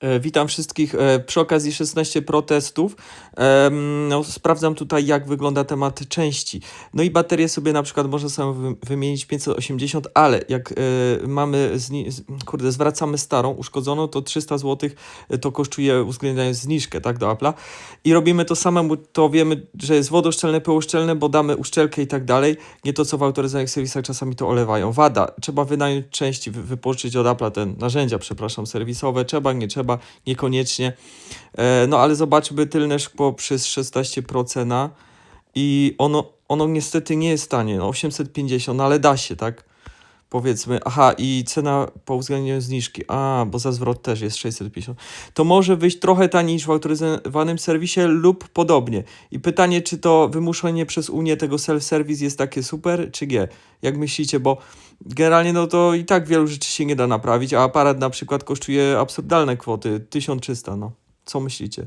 E, Witam wszystkich. E, Przy okazji 16 protestów em, no, sprawdzam tutaj, jak wygląda temat części. No i baterię sobie na przykład można wy- wymienić 580, ale jak e, mamy, kurde, zwracamy starą, uszkodzoną, to 300 zł to kosztuje uwzględniając zniżkę, tak, do Apple'a. I robimy to samemu, to wiemy, że jest wodoszczelne, pyłoszczelne, bo damy uszczelkę i tak dalej. Nie to, co w autoryzowanych serwisach czasami to olewają. Wada, trzeba wynająć części, wy- wypożyczyć od Apple'a te narzędzia, przepraszam, serwisowe. Trzeba, nie trzeba, niekoniecznie. E, no ale zobaczmy tylne szkło przez 16 Pro cena i ono, ono niestety nie jest tanie, no 850, no ale da się, tak? Powiedzmy, aha, i cena po uwzględnieniu zniżki, a, bo za zwrot też jest 650. To może wyjść trochę taniej niż w autoryzowanym serwisie lub podobnie. I pytanie, czy to wymuszenie przez Unię tego self-service jest takie super, czy nie? Jak myślicie, bo generalnie no to i tak wielu rzeczy się nie da naprawić, a aparat na przykład kosztuje absurdalne kwoty, 1300, no. Co myślicie?